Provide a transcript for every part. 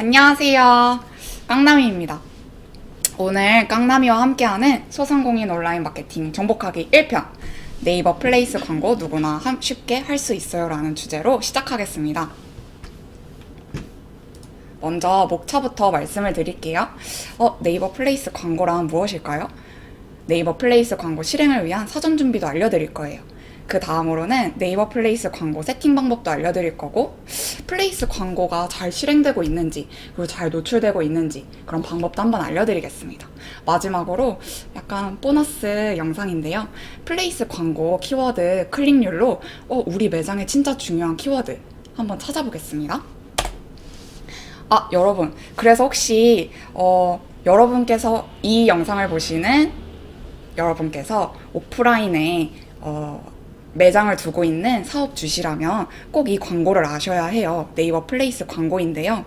안녕하세요. 깡남이입니다. 오늘 깡남이와 함께하는 소상공인 온라인 마케팅 정복하기 1편 네이버 플레이스 광고 누구나 함- 쉽게 할 수 있어요 라는 주제로 시작하겠습니다. 먼저 목차부터 말씀을 드릴게요. 어, 네이버 플레이스 광고란 무엇일까요? 네이버 플레이스 광고 실행을 위한 사전 준비도 알려드릴 거예요. 그 다음으로는 네이버 플레이스 광고 세팅 방법도 알려드릴 거고, 플레이스 광고가 잘 실행되고 있는지, 그리고 잘 노출되고 있는지, 그런 방법도 한번 알려드리겠습니다. 마지막으로 약간 보너스 영상인데요. 플레이스 광고 키워드 클릭률로, 어, 우리 매장에 진짜 중요한 키워드 한번 찾아보겠습니다. 아, 여러분. 그래서 혹시, 어, 여러분께서 이 영상을 보시는 여러분께서 오프라인에, 어, 매장을 두고 있는 사업 주시라면 꼭 이 광고를 아셔야 해요. 네이버 플레이스 광고인데요.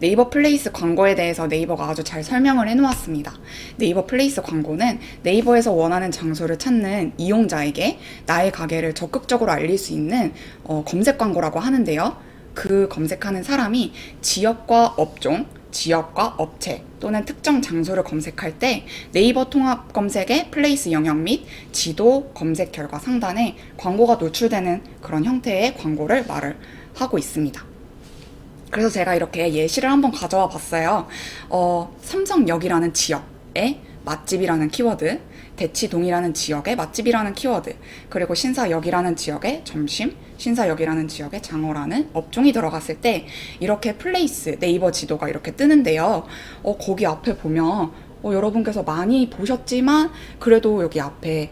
네이버 플레이스 광고에 대해서 네이버가 아주 잘 설명을 해놓았습니다. 네이버 플레이스 광고는 네이버에서 원하는 장소를 찾는 이용자에게 나의 가게를 적극적으로 알릴 수 있는 어, 검색 광고라고 하는데요. 그 검색하는 사람이 지역과 업종, 지역과 업체 또는 특정 장소를 검색할 때 네이버 통합 검색의 플레이스 영역 및 지도 검색 결과 상단에 광고가 노출되는 그런 형태의 광고를 말을 하고 있습니다. 그래서 제가 이렇게 예시를 한번 가져와 봤어요. 어, 삼성역이라는 지역에 맛집이라는 키워드, 대치동이라는 지역에 맛집이라는 키워드, 그리고 신사역이라는 지역에 점심, 신사역이라는 지역에 장어라는 업종이 들어갔을 때 이렇게 플레이스 네이버 지도가 이렇게 뜨는데요. 어, 거기 앞에 보면 어, 여러분께서 많이 보셨지만 그래도 여기 앞에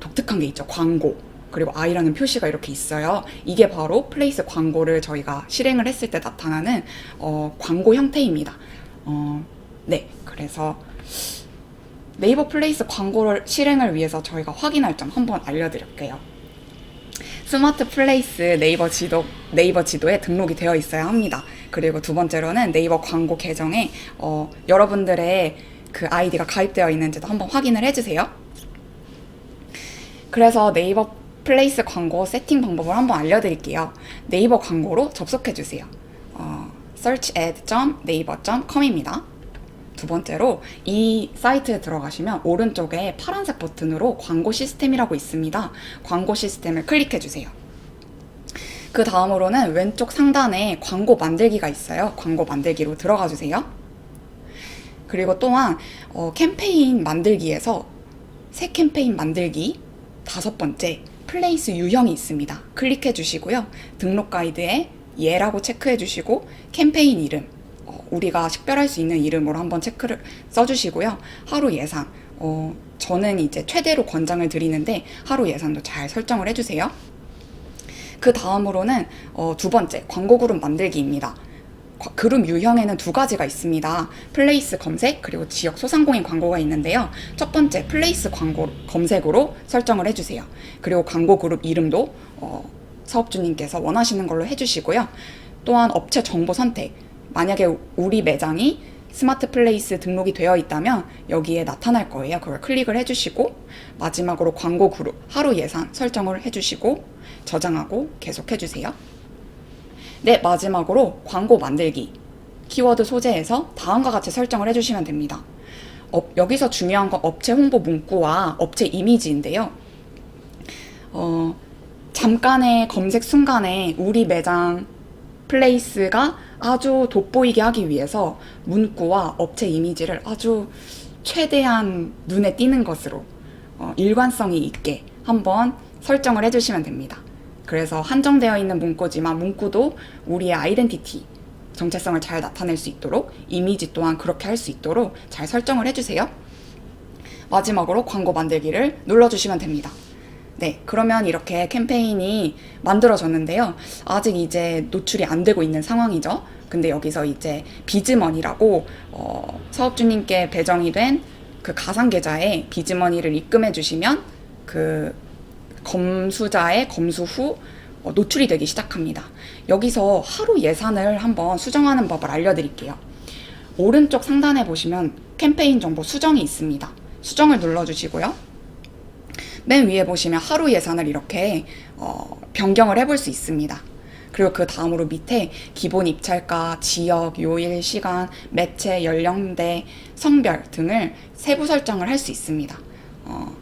독특한 게 있죠. 광고. 그리고 아이라는 표시가 이렇게 있어요. 이게 바로 플레이스 광고를 저희가 실행을 했을 때 나타나는 어, 광고 형태입니다. 어, 네. 그래서 네이버 플레이스 광고를 실행을 위해서 저희가 확인할 점 한번 알려드릴게요. 스마트 플레이스 네이버 지도 네이버 지도에 등록이 되어 있어야 합니다. 그리고 두 번째로는 네이버 광고 계정에 어, 여러분들의 그 아이디가 가입되어 있는지도 한번 확인을 해주세요. 그래서 네이버 플레이스 광고 세팅 방법을 한번 알려드릴게요. 네이버 광고로 접속해주세요. 어, searchad.naver.com입니다. 두 번째로 이 사이트에 들어가시면 오른쪽에 파란색 버튼으로 광고 시스템이라고 있습니다. 광고 시스템을 클릭해 주세요. 그 다음으로는 왼쪽 상단에 광고 만들기가 있어요. 광고 만들기로 들어가 주세요. 그리고 또한 어, 캠페인 만들기에서 새 캠페인 만들기 다섯 번째 플레이스 유형이 있습니다. 클릭해 주시고요. 등록 가이드에 예라고 체크해 주시고 캠페인 이름 어, 우리가 식별할 수 있는 이름으로 한번 체크를 써주시고요. 하루 예산 어, 저는 이제 최대로 권장을 드리는데 하루 예산도 잘 설정을 해주세요. 그 다음으로는 어, 두 번째 광고 그룹 만들기입니다. 과- 그룹 유형에는 두 가지가 있습니다. 플레이스 검색 그리고 지역 소상공인 광고가 있는데요. 첫 번째 플레이스 광고 검색으로 설정을 해주세요. 그리고 광고 그룹 이름도 어, 사업주님께서 원하시는 걸로 해주시고요. 또한 업체 정보 선택 만약에 우리 매장이 스마트 플레이스 등록이 되어 있다면 여기에 나타날 거예요. 그걸 클릭을 해주시고 마지막으로 광고 그룹 하루 예산 설정을 해주시고 저장하고 계속 해주세요. 네, 마지막으로 광고 만들기. 키워드 소재에서 다음과 같이 설정을 해주시면 됩니다. 업- 여기서 중요한 건 업체 홍보 문구와 업체 이미지인데요. 어, 잠깐의 검색 순간에 우리 매장 플레이스가 아주 돋보이게 하기 위해서 문구와 업체 이미지를 아주 최대한 눈에 띄는 것으로 어, 일관성이 있게 한번 설정을 해주시면 됩니다. 그래서 한정되어 있는 문구지만 문구도 우리의 아이덴티티, 정체성을 잘 나타낼 수 있도록 이미지 또한 그렇게 할 수 있도록 잘 설정을 해주세요. 마지막으로 광고 만들기를 눌러주시면 됩니다. 네, 그러면 이렇게 캠페인이 만들어졌는데요. 아직 이제 노출이 안 되고 있는 상황이죠. 근데 여기서 이제 비즈머니라고 어, 사업주님께 배정이 된 그 가상 계좌에 비즈머니를 입금해 주시면 그 검수자의 검수 후 어, 노출이 되기 시작합니다. 여기서 하루 예산을 한번 수정하는 법을 알려드릴게요. 오른쪽 상단에 보시면 캠페인 정보 수정이 있습니다. 수정을 눌러주시고요. 맨 위에 보시면 하루 예산을 이렇게 어, 변경을 해볼 수 있습니다. 그리고 그 다음으로 밑에 기본 입찰가, 지역, 요일, 시간, 매체, 연령대, 성별 등을 세부 설정을 할 수 있습니다. 어,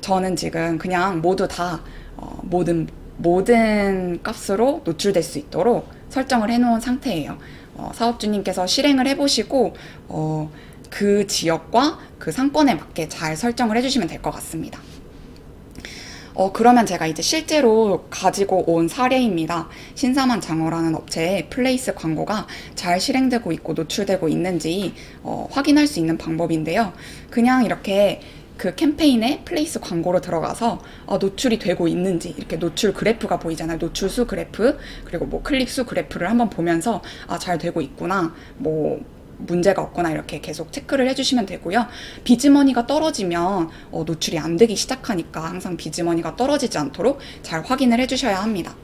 저는 지금 그냥 모두 다 어, 모든 모든 값으로 노출될 수 있도록 설정을 해놓은 상태예요. 어, 사업주님께서 실행을 해보시고 어, 그 지역과 그 상권에 맞게 잘 설정을 해주시면 될 것 같습니다. 어, 그러면 제가 이제 실제로 가지고 온 사례입니다. 신사만 장어라는 업체에 플레이스 광고가 잘 실행되고 있고 노출되고 있는지 어, 확인할 수 있는 방법인데요. 그냥 이렇게 그 캠페인에 플레이스 광고로 들어가서 어, 노출이 되고 있는지 이렇게 노출 그래프가 보이잖아요. 노출 수 그래프 그리고 뭐 클릭 수 그래프를 한번 보면서 아, 잘 되고 있구나. 뭐 문제가 없거나 이렇게 계속 체크를 해주시면 되고요. 비즈머니가 떨어지면 어, 노출이 안 되기 시작하니까 항상 비즈머니가 떨어지지 않도록 잘 확인을 해주셔야 합니다.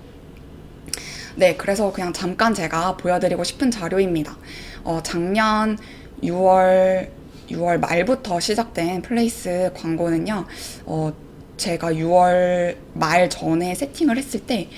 네, 그래서 그냥 잠깐 제가 보여드리고 싶은 자료입니다. 어, 작년 6월 6월 말부터 시작된 플레이스 광고는요. 어, 제가 6월 말 전에 세팅을 했을 때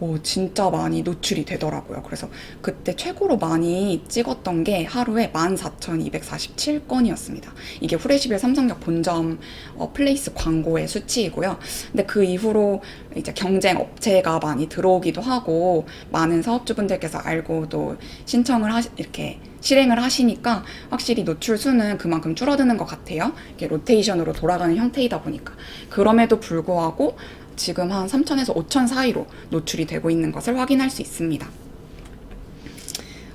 오, 진짜 많이 노출이 되더라고요. 그래서 그때 최고로 많이 찍었던 게 하루에 14,247건이었습니다. 이게 후레시빌 삼성역 본점 어, 플레이스 광고의 수치이고요. 근데 그 이후로 이제 경쟁 업체가 많이 들어오기도 하고 많은 사업주분들께서 알고 또 신청을 하시, 이렇게 실행을 하시니까 확실히 노출 수는 그만큼 줄어드는 것 같아요. 이게 로테이션으로 돌아가는 형태이다 보니까. 그럼에도 불구하고 지금 한 3천에서 5천 사이로 노출이 되고 있는 것을 확인할 수 있습니다.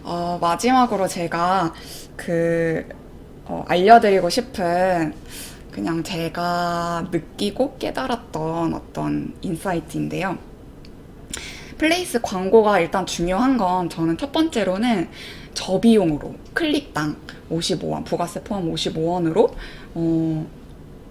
어, 마지막으로 제가 그 어, 알려드리고 싶은 그냥 제가 느끼고 깨달았던 어떤 인사이트인데요. 플레이스 광고가 일단 중요한 건 저는 첫 번째로는 저비용으로 클릭당 55원, 부가세 포함 55원으로 어,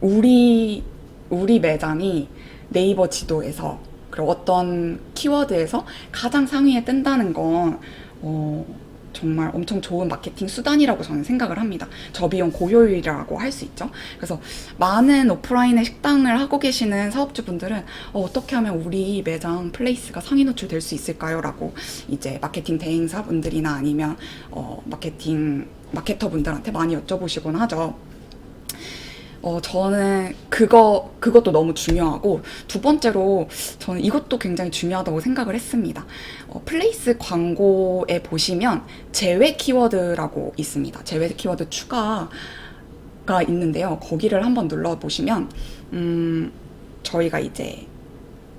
우리 우리 매장이 네이버 지도에서 그리고 어떤 키워드에서 가장 상위에 뜬다는 건 어, 정말 엄청 좋은 마케팅 수단이라고 저는 생각을 합니다. 저비용 고효율이라고 할 수 있죠. 그래서 많은 오프라인의 식당을 하고 계시는 사업주분들은 어, 떻게 하면 우리 매장 플레이스가 상위 노출될 수 있을까요? 라고 이제 마케팅 대행사분들이나 아니면 어, 마케팅 마케터분들한테 많이 여쭤보시곤 하죠. 어, 저는 그거, 그것도 너무 중요하고, 두 번째로 저는 이것도 굉장히 중요하다고 생각을 했습니다. 어, 플레이스 광고에 보시면 제외 키워드라고 있습니다. 제외 키워드 추가가 있는데요. 거기를 한번 눌러보시면, 음, 저희가 이제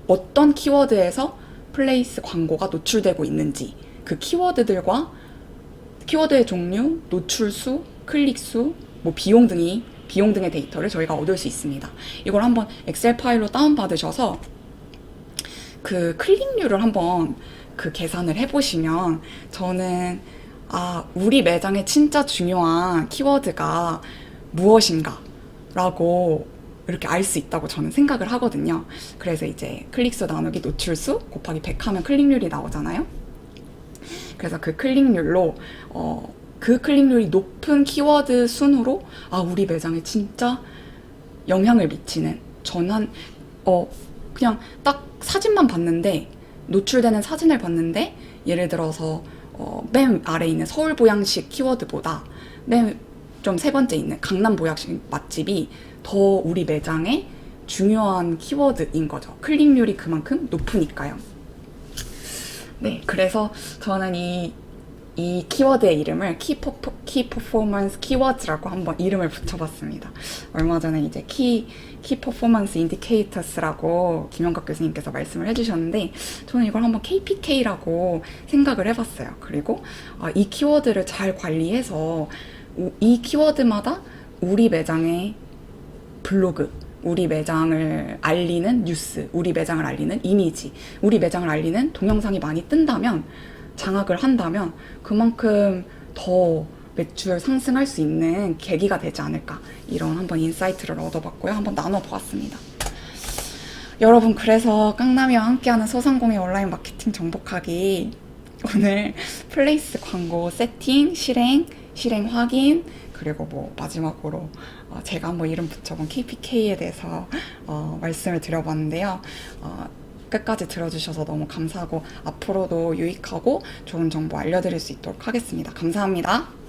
어떤 키워드에서 플레이스 광고가 노출되고 있는지, 그 키워드들과 키워드의 종류, 노출 수, 클릭 수, 뭐 비용 등이 비용 등의 데이터를 저희가 얻을 수 있습니다. 이걸 한번 엑셀 파일로 다운받으셔서 그 클릭률을 한번 그 계산을 해보시면 저는 아, 우리 매장에 진짜 중요한 키워드가 무엇인가 라고 이렇게 알 수 있다고 저는 생각을 하거든요. 그래서 이제 클릭수 나누기 노출수 곱하기 100 하면 클릭률이 나오잖아요. 그래서 그 클릭률로 어, 그 클릭률이 높은 키워드 순으로 아 우리 매장에 진짜 영향을 미치는 전환 어 그냥 딱 사진만 봤는데 노출되는 사진을 봤는데 예를 들어서 어, 맨 아래 있는 서울 보양식 키워드보다 맨 좀 세 번째 있는 강남 보양식 맛집이 더 우리 매장에 중요한 키워드인 거죠. 클릭률이 그만큼 높으니까요. 네, 그래서 저는 이, 이 키워드의 이름을 키, 퍼, 키 퍼포먼스 키워드라고 한번 이름을 붙여봤습니다. 얼마 전에 이제 키, 키 퍼포먼스 인디케이터스라고 김영각 교수님께서 말씀을 해주셨는데 저는 이걸 한번 KPK라고 생각을 해봤어요. 그리고 아, 이 키워드를 잘 관리해서 우- 이 키워드마다 우리 매장의 블로그, 우리 매장을 알리는 뉴스, 우리 매장을 알리는 이미지, 우리 매장을 알리는 동영상이 많이 뜬다면, 장악을 한다면, 그만큼 더 매출 상승할 수 있는 계기가 되지 않을까. 이런 한번 인사이트를 얻어봤고요. 한번 나눠보았습니다. 여러분, 그래서 깡남이와 함께하는 소상공인 온라인 마케팅 정복하기. 오늘 플레이스 광고 세팅, 실행, 실행 확인, 그리고 뭐 마지막으로 어, 제가 한번 이름 붙여본 KPK에 대해서 어, 말씀을 드려봤는데요. 어, 끝까지 들어주셔서 너무 감사하고 앞으로도 유익하고 좋은 정보 알려드릴 수 있도록 하겠습니다. 감사합니다.